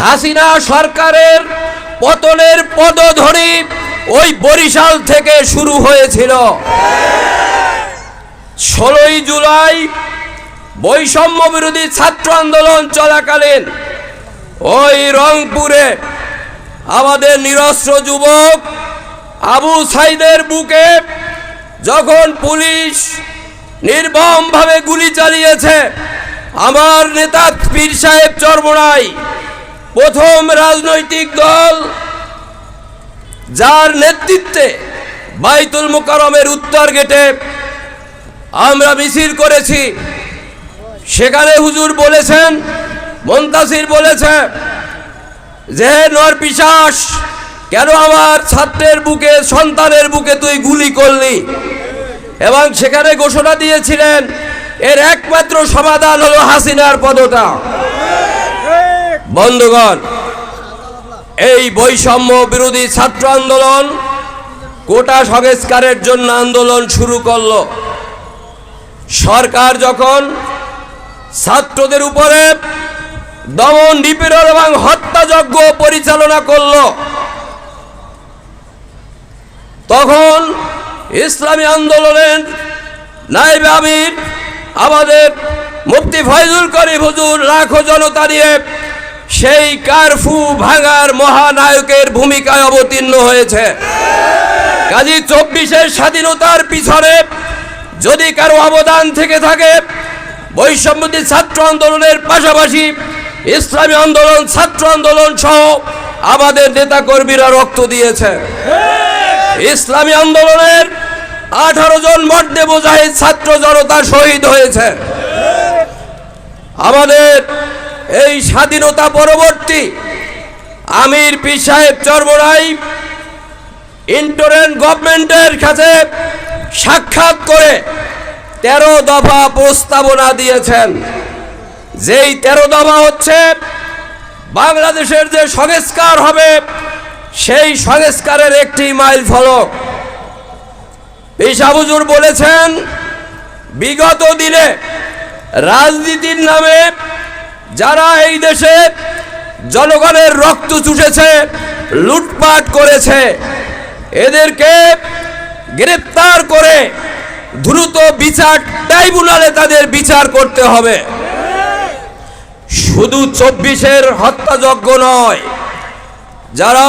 হাসিনা সরকারের পতনের পদধরি ওই বরিশাল থেকে শুরু হয়েছিল। ষোলোই জুলাই বৈষম্য বিরোধী ছাত্র আন্দোলন চলাকালীন ওই রংপুরে আমাদের নিরস্ত্র যুবক আবু সাইদের বুকে যখন পুলিশ নির্মমভাবে গুলি চালিয়েছে, আমার নেতা পীর সাহেব চরমোড়াই প্রথম রাজনৈতিক দল, যার নেতৃত্বে বাইতুল মুকারমের উত্তর গেটে আমরা মিছিল করেছি। সেখানে হুজুর বলেছেন, মন্তাসির বলেছে যে নর পিশাস কেন আমার ছাত্রের বুকে, সন্তানের বুকে তুই গুলি করলি? এবং সেখানে ঘোষণা দিয়েছিলেন, এর একমাত্র সমাধান হলো হাসিনার পদটা বন্ধুগণ, এই বৈষম্য বিরোধী ছাত্র আন্দোলন কোটা সংস্কারের জন্য আন্দোলন শুরু করল। সরকার যখন ছাত্রদের উপরে দমন নিপীড়ন এবং হত্যাযজ্ঞ পরিচালনা করল, তখন ইসলামী আন্দোলনের নাইবে আমির আমাদের মুফতি ফয়জুল করিম হুজুর লাখো জনতা নিয়ে সেই কারফু ভাঙার মহানায়কের ভূমিকায় অবতীর্ণ হয়েছে। কাজী চব্বিশের স্বাধীনতার পিছনে যদি কারও অবদান থেকে থাকে বৈষম্যদী ছাত্র আন্দোলনের পাশাপাশি ইসলামী আন্দোলন, ছাত্র আন্দোলন সহ আমাদের নেতা কর্মীরা রক্ত দিয়েছে। ইসলামী আন্দোলনের আঠারো জন মর্দে মুজাহিদ ছাত্র জনতা শহীদ হয়েছে। আমাদের এই স্বাধীনতা পরবর্তী আমির পি সাহেব চরমরাই ইন্টারেন গভর্নমেন্টের কাছে সাক্ষাৎ করে তেরো দফা প্রস্তাবনা দিয়েছেন। যেই তেরো দফা হচ্ছে বাংলাদেশের যে সংস্কার হবে, সেই সংস্কারের একটি মাইল ফলক। পেশাবুজুর বলেছেন, বিগত দিনে রাজনীতির নামে যারা এই দেশে জনগণের রক্ত চুষেছে, লুটপাট করেছে, এদেরকে গ্রেপ্তার করে দ্রুত বিচার ট্রাইব্যুনালে তাদের বিচার করতে হবে। শুধু চব্বিশের হত্যাযজ্ঞ নয়, যারা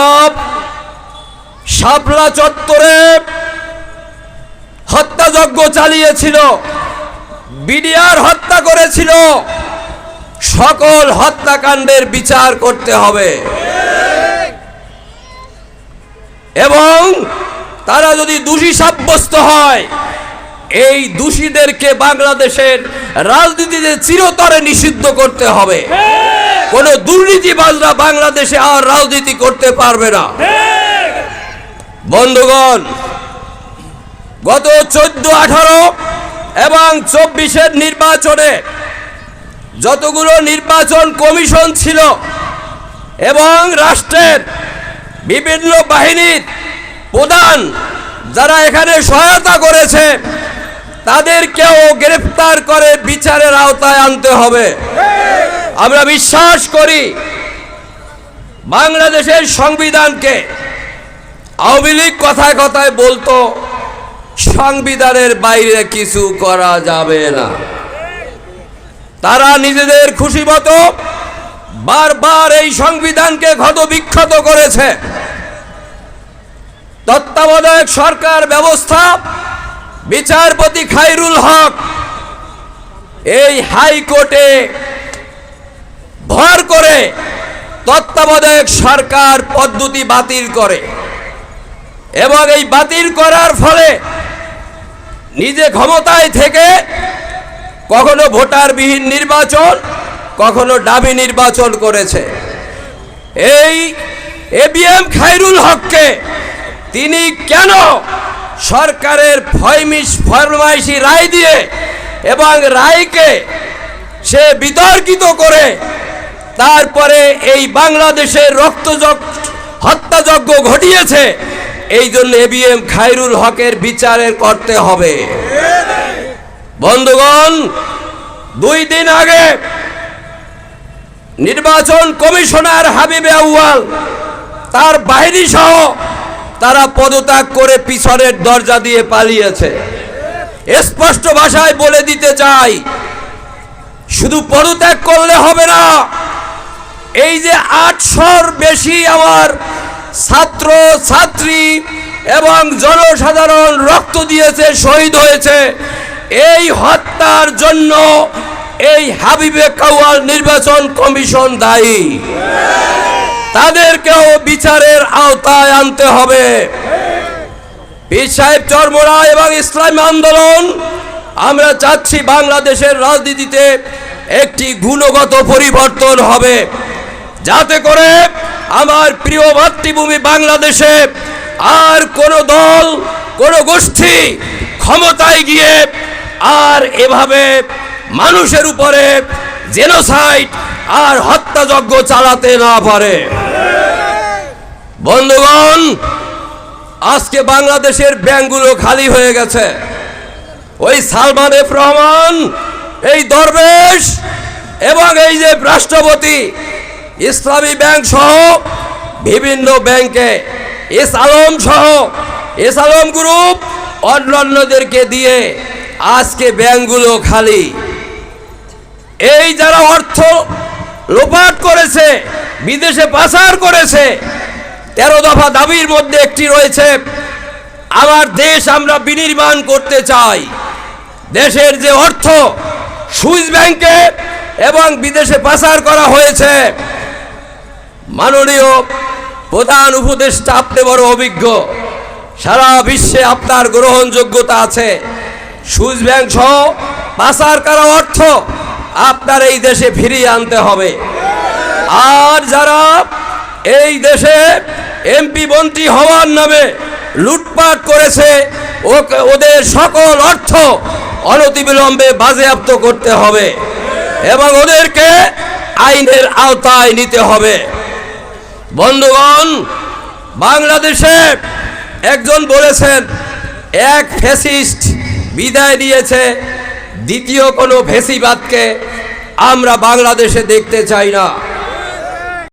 শাপলা চত্বরে হত্যাযজ্ঞ চালিয়েছিল, বিডিআর হত্যা করেছিল সকল হত্যাকাণ্ডের বিচার করতে হবে। এবং তারা যদি দোষী সাব্যস্ত হয়, এই দোষীদেরকে বাংলাদেশের রাজনীতিতে চিরতরে নিষিদ্ধ করতে হবে। কোন দুর্নীতিবাজরা বাংলাদেশে আর রাজনীতি করতে পারবে না। বন্ধুগণ, গত চোদ্দ আঠারো এবং চব্বিশের নির্বাচনে যতগুলো নির্বাচন কমিশন ছিল এবং রাষ্ট্রের বিভিন্ন বাহিনীর প্রধান যারা এখানে সহায়তা করেছে, তাদেরকেও গ্রেফতার করে বিচারের আওতায় আনতে হবে। আমরা বিশ্বাস করি বাংলাদেশের সংবিধানকে আওয়ামী লীগ কথায় কথায় বলতো, সংবিধানের বাইরে কিছু করা যাবে না। তারা নিজেদের খুশি মতো বারবার এই সংবিধানকে ক্ষত বিক্ষত করেছে। তত্ত্বাবধায়ক সরকার ব্যবস্থা, বিচারপতি খাইরুল হক এই হাইকোর্টে ভর করে তত্ত্বাবধায়ক সরকার পদ্ধতি বাতিল করে এবং এই বাতিল করার ফলে নিজে ক্ষমতায় থেকে কখনো ভোটারবিহীন নির্বাচন, কখনো ডাবি নির্বাচন করেছে। এই এবিএম খাইরুল হককে তিনি কেন সরকারের ফয়মিস ফরমাইশি রায় দিয়ে এবং রায়কে সে বিতর্কিত করে তারপরে এই বাংলাদেশের রক্তযজ্ঞ হত্যাযজ্ঞ ঘটিয়েছে এই জন্য এবিএম খাইরুল হকের বিচারের করতে হবে। বন্ধুগণ, দুই দিন আগে নির্বাচন কমিশনার হাবিবে আউয়াল, তার বাহিনী সহ তারা পদত্যাগ করে পিছনের দরজা দিয়ে পালিয়েছে। স্পষ্ট ভাষায় বলে দিতে চাই, শুধু পদত্যাগ করলে হবে না, এই যে আটশোর বেশি আমার ছাত্র, ছাত্রী এবং জনসাধারণ রক্ত দিয়েছে, শহীদ হয়েছে এই হত্যার জন্য এই হাবিবে কাওয়াল নির্বাচন কমিশন দায়ী। তাদেরকেও বিচারের আওতায় আনতে হবে। পীর সাহেব চর্মরা এবং ইসলামী আন্দোলন, আমরা চাচ্ছি বাংলাদেশের রাজনীতিতে একটি গুণগত পরিবর্তন হবে। যাতে করে আমার প্রিয় মাতৃভূমি বাংলাদেশে আর কোনো দল, কোনো গোষ্ঠী ক্ষমতায় গিয়ে আর এভাবে মানুষের উপরে জেনোসাইড আর হত্যাযজ্ঞ চালাতে না পারে। বন্ধুগণ, আজকে বাংলাদেশের ব্যাংকগুলো খালি হয়ে গেছে। ওই সালমান এফ রহমান, এই দরবেশ এবং এই যে রাষ্ট্রপতি, ইসলামী ব্যাংক সহ বিভিন্ন ব্যাংকে এস আলম সহ, এস আলম গ্রুপ অন্যান্যদেরকে দিয়ে আজকে ব্যাংকগুলো খালি। এই যারা অর্থ লোপাট করেছে, বিদেশে পাচার করেছে, তেরো দফা দাবির মধ্যে একটি রয়েছে, আমার দেশ আমরা বিনির্মাণ করতে চাই। দেশের যে অর্থ, সুইস ব্যাংকে এবং বিদেশে পাচার করা হয়েছে। মাননীয় প্রধান উপদেষ্টা, আপনি বড় অভিজ্ঞ। সারা বিশ্বে আপনার গ্রহণযোগ্যতা আছে। সুইস ব্যাংক সহ পাচার করা অর্থ আপনার এই দেশে ফিরিয়ে আনতে হবে। আর যারা এই দেশে এমপি মন্ত্রী হওয়ার নামে লুটপাট করেছে ওদের সকল অর্থ অনতিবিলম্বে বাজেয়াপ্ত করতে হবে এবং ওদেরকে আইনের আওতায় নিতে হবে। বন্ধুগণ, বাংলাদেশে একজন বলেছেন, এক ফেসিস্ট বিদায় দিয়েছে। দ্বিতীয় কোনো ফেসিবাদকে আমরা বাংলাদেশে দেখতে চাই না।